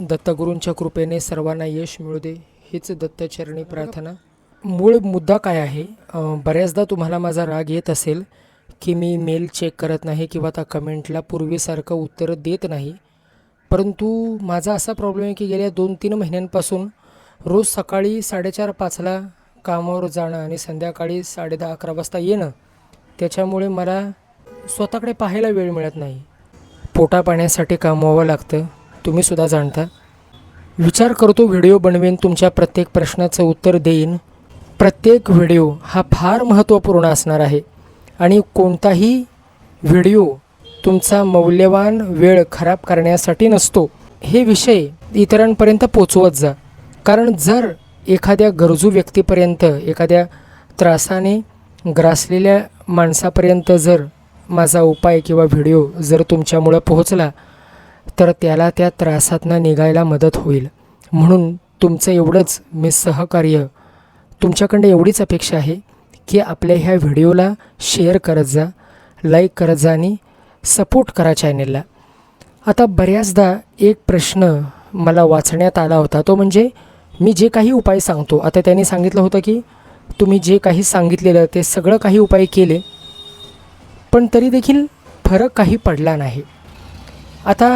दत्तगुरूंच्या कृपेने सर्वांना यश मिळू दे हीच दत्तचरणी प्रार्थना. मूळ मुद्दा काय आहे? बऱ्याचदा तुम्हाला माझा राग येत असेल की मी मेल चेक करत नाही किंवा त्या कमेंटला पूर्वीसारखं उत्तर देत नाही. परंतु माझा असा प्रॉब्लेम आहे की गेल्या दोन तीन महिन्यांपासून रोज सकाळी साडेचार पाचला कामावर जाणं आणि संध्याकाळी साडेदहा अकरा वाजता येणं त्याच्यामुळे मला स्वतःकडे पाहायला वेळ मिळत नाही. पोटा पाण्यासाठी कमवावं लागतं. तुम्ही सुद्धा जाणता. विचार करतो व्हिडिओ बनवेन तुमच्या प्रत्येक प्रश्नाचं उत्तर देईन. प्रत्येक व्हिडिओ हा फार महत्त्वपूर्ण असणार आहे. आणि कोणताही व्हिडिओ तुमचा मौल्यवान वेळ खराब करण्यासाठी नसतो. हे विषय इतरांपर्यंत पोचवत जा. कारण जर एखाद्या गरजू व्यक्तीपर्यंत एखाद्या त्रासाने ग्रासलेल्या माणसापर्यंत जर माझा उपाय किंवा व्हिडिओ जर तुमच्यामुळं पोहोचला तर त्याला त्या त्रासातनं निघायला मदत होईल. म्हणून तुमचं एवढंच मी सहकार्य तुमच्याकडे एवढीच अपेक्षा आहे की आपल्या ह्या व्हिडिओला शेअर करत जा लाईक करत जा आणि सपोर्ट करा चॅनेलला. आता बऱ्याचदा एक प्रश्न मला वाचण्यात आला होता. तो म्हणजे मी जे काही उपाय सांगतो आता त्यांनी सांगितलं होतं की तुम्ही जे काही सांगितलेलं ते सगळं काही उपाय केले पण तरी देखील फरक काही पडला नाही. आता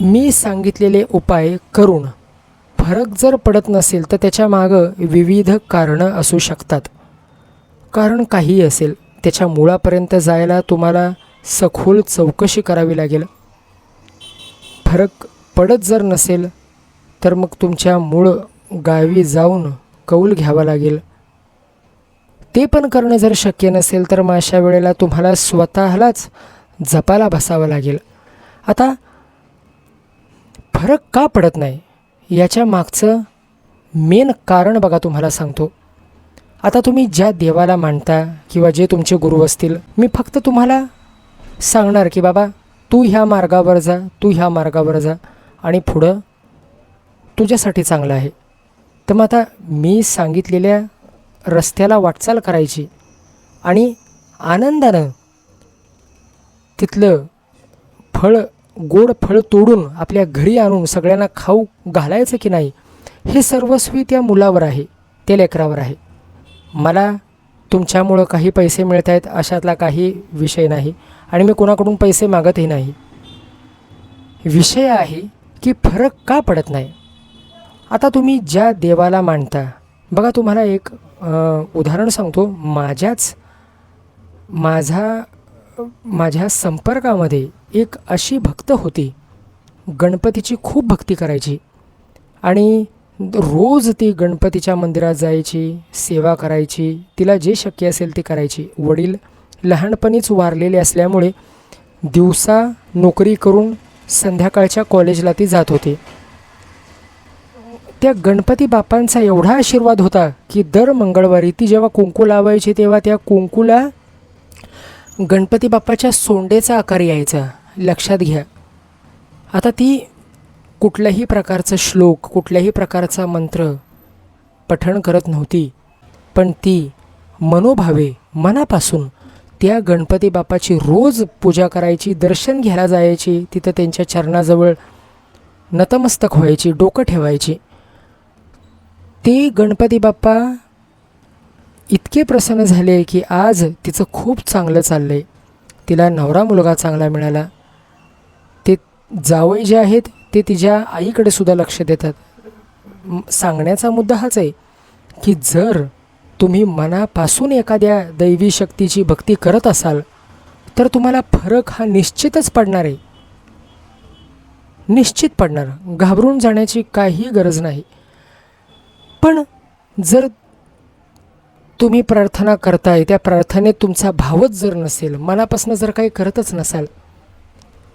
मी सांगितलेले उपाय करून फरक जर पडत नसेल तर त्याच्यामागं विविध कारणं असू शकतात. कारण काही असेल त्याच्या मुळापर्यंत जायला तुम्हाला सखोल चौकशी करावी लागेल. फरक पडत जर नसेल तर मग तुमच्या मूळ गावी जाऊन कौल घ्यावा लागेल. ते पण करणं जर शक्य नसेल तर मग अशा वेळेला तुम्हाला स्वतःलाच जपायला बसावं लागेल. आता फरक का पडत नाही? याच्या मागचं मेन कारण बघा तुम्हाला सांगतो. आता तुम्ही ज्या देवाला मानता किंवा जे तुमचे गुरु असतील मी फक्त तुम्हाला सांगणार की बाबा तू ह्या मार्गावर जा तू ह्या मार्गावर जा आणि पुढं तुझ्यासाठी चांगलं आहे. तर मग आता मी सांगितलेल्या रस्त्याला वाटचाल करायची आणि आनंदानं तिथलं फळ गोड फळ तोडून आपल्या घरी आणून सगळ्यांना खाऊ घालायचं की नाही हे सर्वस्वी त्या मुलावर आहे त्या लेकरावर आहे. मला तुमच्यामुळं काही पैसे मिळत आहेत अशातला काही विषय नाही आणि मी कोणाकडून पैसे मागतही नाही. विषय आहे की फरक का पडत नाही? आता तुम्ही ज्या देवाला मानता बघा तुम्हाला एक उदाहरण सांगतो. माझ्याच माझा माझ्या संपर्कामध्ये एक अशी भक्त होती. गणपतीची खूप भक्ती करायची. आणि रोज ती गणपतीच्या मंदिरात जायची सेवा करायची तिला जे शक्य असेल ते करायची. वडील लहानपणीच वारलेले असल्यामुळे दिवसा नोकरी करून संध्याकाळच्या कॉलेजला ती जात होती. त्या गणपती बापांचा एवढा आशीर्वाद होता की दर मंगळवारी ती जेव्हा कुंकू लावायची तेव्हा त्या कुंकूला गणपती बाप्पाच्या सोंडेचा आकार यायचा. लक्षात घ्या. आता ती कुठल्याही प्रकारचं श्लोक कुठल्याही प्रकारचा मंत्र पठण करत नव्हती. पण ती मनोभावे मनापासून त्या गणपती बाप्पाची रोज पूजा करायची दर्शन घ्यायला जायची तिथं त्यांच्या चरणाजवळ नतमस्तक व्हायची डोकं ठेवायची. ते गणपती बाप्पा इतके प्रसन्न झाले की आज तिचं खूप चांगलं चाललं आहे तिला नवरा मुलगा चांगला मिळाला. ते जावई जे आहेत ते तिच्या आईकडे सुद्धा लक्ष देतात. सांगण्याचा मुद्दा हाच आहे की जर तुम्ही मनापासून एखाद्या दैवी शक्तीची भक्ती करत असाल तर तुम्हाला फरक हा निश्चितच पडणार आहे. निश्चित पडणार. घाबरून जाण्याची काही गरज नाही. पण जर तुम्ही प्रार्थना करताय त्या प्रार्थनेत तुमचा भावच जर नसेल मनापासून जर काही करतच नसाल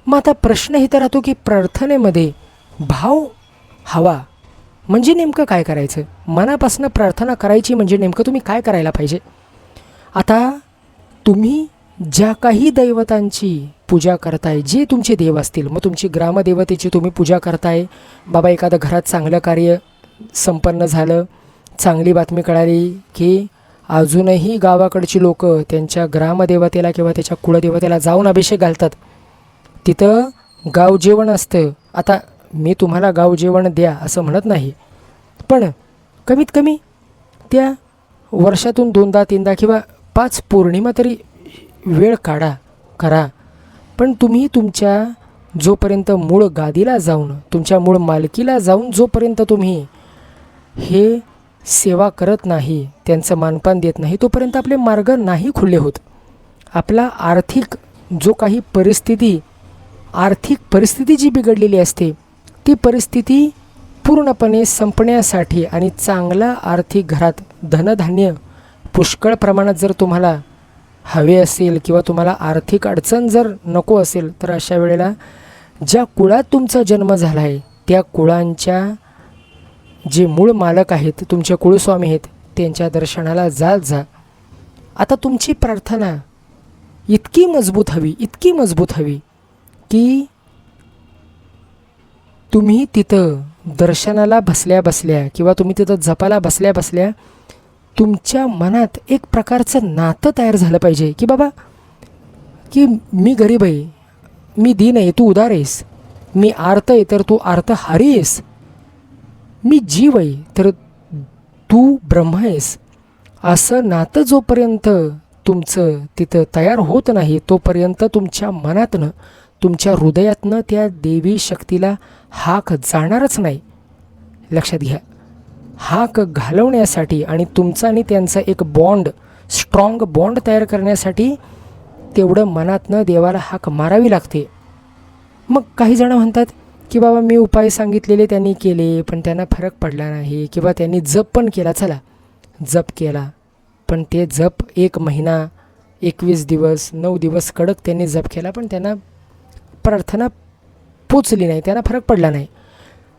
मग आता प्रश्न इथं राहतो की प्रार्थनेमध्ये भाव हवा. म्हणजे नेमकं काय करायचं? मनापासून प्रार्थना करायची म्हणजे नेमकं तुम्ही काय करायला पाहिजे? आता तुम्ही ज्या काही दैवतांची पूजा करताय जे तुमचे देव असतील मग तुमची ग्रामदेवतेची तुम्ही पूजा करताय. बाबा एखादं घरात चांगलं कार्य संपन्न झालं चांगली बातमी कळाली की अजूनही गावाकडची लोक त्यांच्या ग्रामदेवतेला किंवा त्याच्या कुळदेवतेला जाऊन अभिषेक घालतात. तिथं गाव जेवण असतं. आता मी तुम्हाला गाव जेवण द्या असं म्हणत नाही. पण कमीत कमी त्या वर्षातून दोनदा तीनदा किंवा पाच पौर्णिमा तरी वेळ काढा करा. पण तुम्ही तुमच्या जोपर्यंत मूळ गादीला जाऊन तुमच्या मूळ मालकीला जाऊन जोपर्यंत तुम्ही हे सेवा करत नाही त्यांचं मानपान देत नाही तोपर्यंत आपले मार्ग नाही खुले होत. आपला आर्थिक जो काही परिस्थिती आर्थिक परिस्थिती जी बिघडलेली असते ती परिस्थिती पूर्णपणे संपण्यासाठी आणि चांगला आर्थिक घरात धनधान्य पुष्कळ प्रमाणात जर तुम्हाला हवे असेल किंवा तुम्हाला आर्थिक अडचण जर नको असेल तर अशा वेळेला ज्या कुळात तुमचा जन्म झाला आहे त्या कुळांच्या जे मूळ मालक आहेत तुमचे कुळस्वामी आहेत त्यांच्या दर्शनाला जात जा. आता तुमची प्रार्थना इतकी मजबूत हवी इतकी मजबूत हवी की तुम्ही तिथं दर्शनाला बसल्या बसल्या किंवा तुम्ही तिथं जपाला बसल्या बसल्या तुमच्या मनात एक प्रकारचं नातं तयार झालं पाहिजे की बाबा की मी गरीब आहे मी दीन आहे तू उदार आहेस मी आर्त आहे तर तू आर्त हारी आहेस. मी जीव आहे तर तू ब्रह्म आहेस. असं नातं जोपर्यंत तुमचं तिथं तयार होत नाही तोपर्यंत तुमच्या मनातनं तुमच्या हृदयातनं त्या देवी शक्तीला हाक जाणारच नाही. लक्षात घ्या. हाक घालवण्यासाठी आणि तुमचा आणि त्यांचा एक बॉन्ड स्ट्रॉंग बॉन्ड तयार करण्यासाठी तेवढं मनातनं देवाला हाक मारावी लागते. मग काही जण म्हणतात की बाबा मी उपाय सांगितलेले त्यांनी केले पण त्यांना फरक पडला नाही. किंवा त्यांनी जप पण केला. चला जप केला. पण ते जप एक महिना एकवीस दिवस नऊ दिवस कडक त्यांनी जप केला पण त्यांना प्रार्थना पोचली नाही. त्यांना फरक पडला नाही.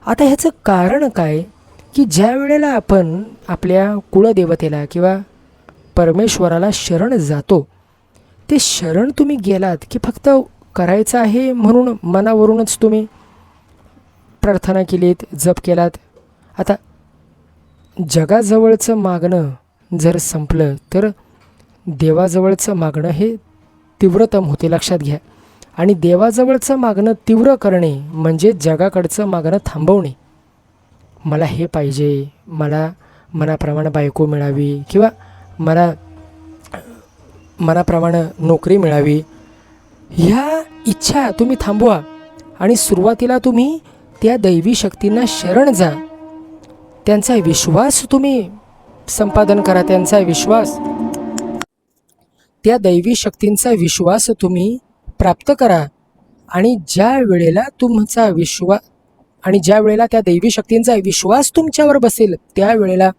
आता ह्याचं कारण काय? की ज्या वेळेला आपण आपल्या कुळदेवतेला किंवा परमेश्वराला शरण जातो ते शरण तुम्ही गेलात की फक्त करायचं आहे म्हणून मनावरूनच तुम्ही? प्रार्थना केलीत जप केलात. आता जगाजवळचं मागणं जर संपलं तर देवाजवळचं मागणं हे तीव्रतम होते लक्षात घ्या. आणि देवाजवळचं मागणं तीव्र करणे म्हणजे जगाकडचं मागणं थांबवणे. मला हे पाहिजे मला मनाप्रमाणे बायको मिळावी किंवा मला मनाप्रमाणे नोकरी मिळावी. ह्या इच्छा तुम्ही थांबवा आणि सुरुवातीला तुम्ही त्या दैवी शक्तींना शरण जा. त्यांचा विश्वास तुम्ही संपादन करा त्यांचा विश्वास. त्या दैवी शक्तींचा विश्वास तुम्ही प्राप्त करा आणि ज्या वेळेला तुमचा विश्वास आणि ज्या वेळेला त्या दैवी शक्तींचा विश्वास तुमच्यावर बसेल त्यावेळेला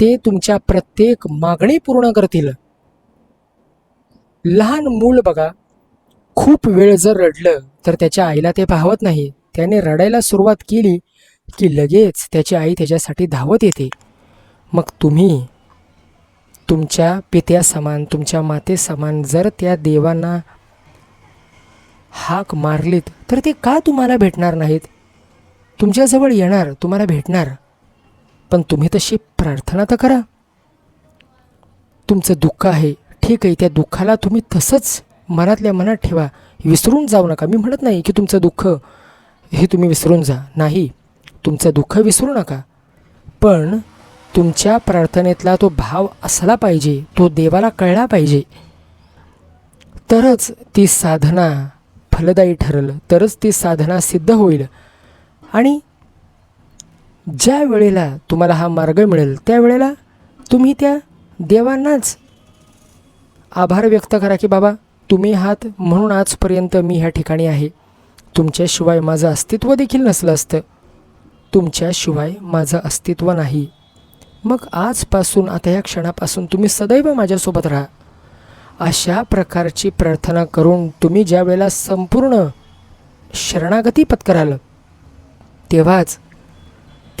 ते तुमच्या प्रत्येक मागणी पूर्ण करतील. लहान मूल बघा खूप वेळ जर रडलं तर त्याच्या आईला ते पाहवत नाही. त्याने रडायला सुरुवात केली की लगेच त्याची आई त्याच्यासाठी धावत येते. मग तुम्ही तुमच्या पित्यासमान तुमच्या मातेसमान जर त्या देवांना हाक मारलीत तर ते का तुम्हाला भेटणार नाहीत? तुमच्याजवळ येणार तुम्हाला भेटणार. पण तुम्ही तशी प्रार्थना तर करा. तुमचं दुःख आहे ठीक आहे त्या दुःखाला तुम्ही तसंच मनातल्या मनात ठेवा. विसरून जाऊ नका. मी म्हणत नाही की तुमचं दुःख हे तुम्ही विसरून जा. नाही तुमचं दुःख विसरू नका. पण तुमच्या प्रार्थनेतला तो भाव असला पाहिजे तो देवाला कळला पाहिजे. तरच ती साधना फलदायी ठरल तरच ती साधना सिद्ध होईल. आणि ज्या वेळेला तुम्हाला हा मार्ग मिळेल त्यावेळेला तुम्ही त्या देवांनाच आभार व्यक्त करा की बाबा तुम्ही आहात म्हणून आजपर्यंत मी ह्या ठिकाणी आहे. तुमच्याशिवाय माझं अस्तित्व देखील नसलं असतं. तुमच्याशिवाय माझं अस्तित्व नाही. मग आजपासून आता या क्षणापासून तुम्ही सदैव माझ्यासोबत राहा. अशा प्रकारची प्रार्थना करून तुम्ही ज्या वेळेला संपूर्ण शरणागती पत्कराल तेव्हाच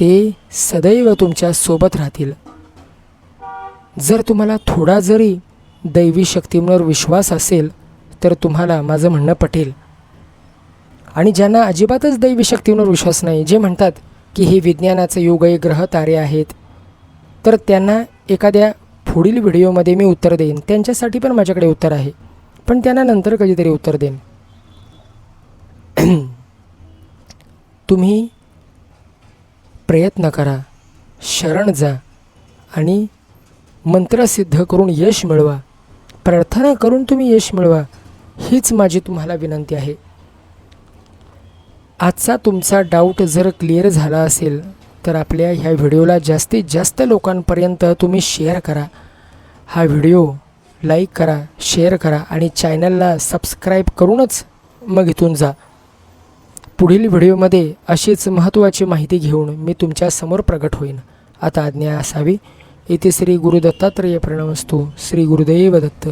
ते सदैव तुमच्यासोबत राहतील. जर तुम्हाला थोडा जरी दैवी शक्तींवर विश्वास असेल तर तुम्हाला माझं म्हणणं पटेल. आणि ज्यांना अजिबातच दैवी शक्तींवर विश्वास नाही जे म्हणतात की हे विज्ञानाचं युग आहे ग्रह तारे आहेत तर त्यांना एखाद्या पुढील व्हिडिओमध्ये मी उत्तर देईन. त्यांच्यासाठी पण माझ्याकडे उत्तर आहे. पण त्यांना नंतर कधीतरी उत्तर देईन. तुम्ही प्रयत्न करा शरण जा आणि मंत्र सिद्ध करून यश मिळवा. प्रार्थना करून तुम्ही यश मिळवा हीच माझी तुम्हाला विनंती आहे. आजचा तुमचा डाऊट जर क्लिअर झाला असेल तर आपल्या ह्या व्हिडिओला जास्तीत जास्त लोकांपर्यंत तुम्ही शेअर करा. हा व्हिडिओ लाईक करा शेअर करा आणि चॅनलला सबस्क्राईब करूनच मग इथून जा. पुढील व्हिडिओमध्ये अशीच महत्त्वाची माहिती घेऊन मी तुमच्यासमोर प्रकट प्रगट होईन. आता आज्ञा असावी. येथे श्री गुरुदत्तात्रय प्रणवस्तू. श्री गुरुदेव दत्त.